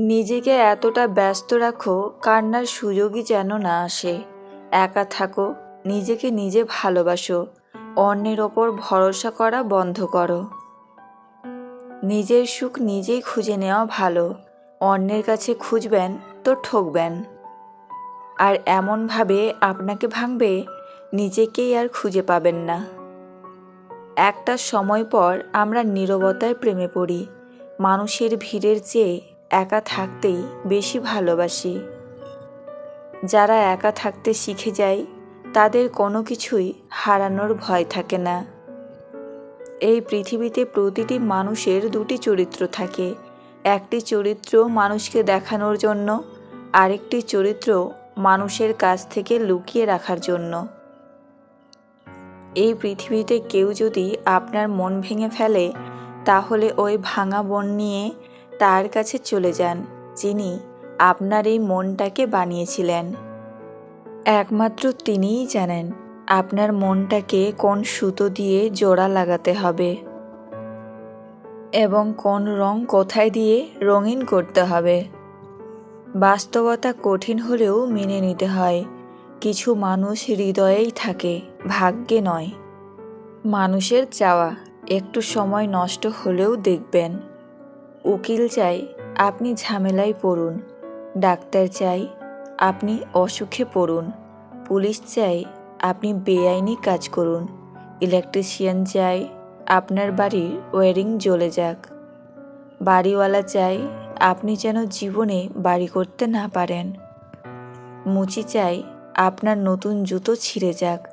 নিজেকে এতটা ব্যস্ত রাখো, কান্নার সুযোগই যেন না আসে। একা থাকো, নিজেকে নিজে ভালোবাসো, অন্যের ওপর ভরসা করা বন্ধ করো। নিজের সুখ নিজেই খুঁজে নেওয়া ভালো, অন্যের কাছে খুঁজবেন তো ঠকবেন। আর এমনভাবে আপনাকে ভাঙবে, নিজেকেই আর খুঁজে পাবেন না। একটা সময় পর আমরা নীরবতায় প্রেমে পড়ি, মানুষের ভিড়ের চেয়ে একা থাকতেই বেশি ভালোবাসি। যারা একা থাকতে শিখে যায়, তাদের কোনো কিছুই হারানোর ভয় থাকে না। এই পৃথিবীতে প্রতিটি মানুষের দুটি চরিত্র থাকে। একটি চরিত্র মানুষকে দেখানোর জন্য, আরেকটি চরিত্র মানুষের কাছ থেকে লুকিয়ে রাখার জন্য। এই পৃথিবীতে কেউ যদি আপনার মন ভেঙে ফেলে, তাহলে ওই ভাঙা বন নিয়ে তার কাছে চলে যান, যিনি আপনার এই মনটাকে বানিয়েছিলেন। একমাত্র তিনিই জানেন আপনার মনটাকে কোন সুতো দিয়ে জোড়া লাগাতে হবে এবং কোন রং কোথায় দিয়ে রঙিন করতে হবে। বাস্তবতা কঠিন হলেও মেনে নিতে হয়, কিছু মানুষ হৃদয়েই থাকে, ভাগ্যে নয়। মানুষের চাওয়া, একটু সময় নষ্ট হলেও দেখবেন। উকিল চাই, আপনি ঝামেলায় পড়ুন। ডাক্তার চাই, আপনি অসুখে পড়ুন। পুলিশ চাই, আপনি বেআইনি কাজ করুন। ইলেকট্রিশিয়ান চাই, আপনার বাড়ির ওয়ারিং জ্বলে যাক। বাড়িওয়ালা চাই, আপনি যেন জীবনে বাড়ি করতে না পারেন। মুচি চাই, আপনার নতুন জুতো ছিঁড়ে যাক।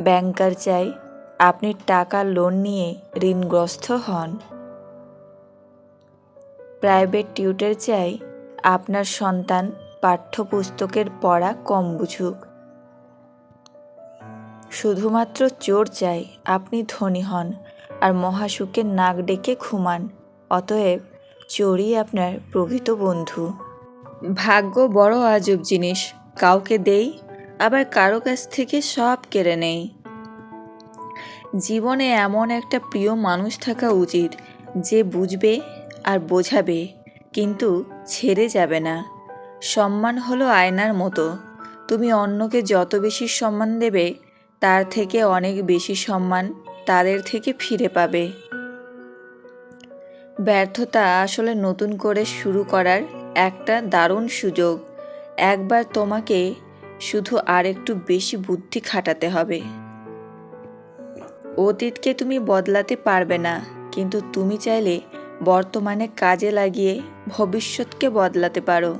ব্যাংকার চাই, আপনি টাকা লোন নিয়ে ঋণগ্রস্ত হন। প্রাইভেট টিউটার চাই, আপনার সন্তান পাঠ্যপুস্তকের পড়া কম বুঝুক। শুধুমাত্র চোর চাই, আপনি ধনী হন আর মহাসুখে নাক ডেকে ঘুমান, অতএব চোরই আপনার প্রকৃত বন্ধু। ভাগ্য বড় আজব জিনিস, কাউকে দেই, আবার কারও কাছ থেকে সব কেড়ে নেই। জীবনে এমন একটা প্রিয় মানুষ থাকা উচিত, যে বুঝবে আর বোঝাবে, কিন্তু ছেড়ে যাবে না। সম্মান হলো আয়নার মতো। তুমি অন্যকে যত বেশি সম্মান দেবে, তার থেকে অনেক বেশি সম্মান তাদের থেকে ফিরে পাবে। ব্যর্থতা আসলে নতুন করে শুরু করার একটা দারুণ সুযোগ। একবার তোমাকে শুধু আর একটু বেশি বুদ্ধি খাটাতে হবে। অতীতকে তুমি বদলাতে পারবে না, কিন্তু তুমি চাইলে বর্তমানে কাজে লাগিয়ে ভবিষ্যৎকে বদলাতে পারো।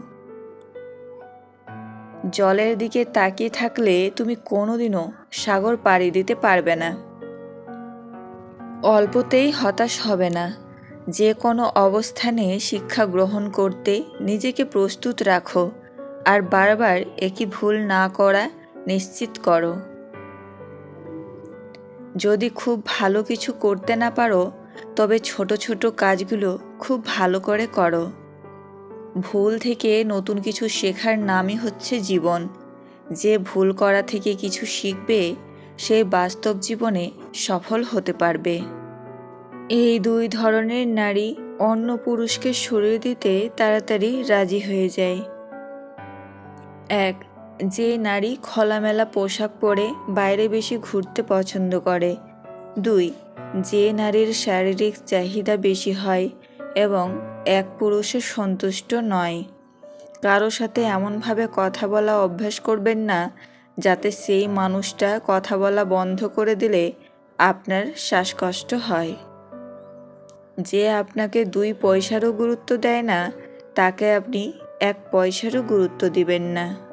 জলের দিকে তাকিয়ে থাকলে তুমি কোনোদিনও সাগর পাড়ি দিতে পারবে না। অল্পতেই হতাশ হবে না। যে কোনো অবস্থানে শিক্ষা গ্রহণ করতে নিজেকে প্রস্তুত রাখো আর বারবার একই ভুল না করা নিশ্চিত করো। যদি খুব ভালো কিছু করতে না পারো তবে ছোট ছোট কাজগুলো খুব ভালো করে করো। ভুল থেকে নতুন কিছু শেখার নামই হচ্ছে জীবন। যে ভুল করা থেকে কিছু শিখবে, সে বাস্তব জীবনে সফল হতে পারবে। এই দুই ধরনের নারী অন্য পুরুষকে শরীর দিতে তাড়াতাড়ি রাজি হয়ে যায়। এক, যে নারী খোলামেলা পোশাক পরে বাইরে বেশি ঘুরতে পছন্দ করে। দুই যে নারীর শারীরিক চাহিদা বেশি হয় এবং এক পুরুষে সন্তুষ্ট নয়। কারও সাথে এমনভাবে কথা বলা অভ্যাস করবেন না, যাতে সেই মানুষটা কথা বলা বন্ধ করে দিলে আপনার শ্বাসকষ্ট হয়। যে আপনাকে দুই পয়সারও গুরুত্ব দেয় না, তাকে আপনি এক পয়সারও গুরুত্ব দিবেন না।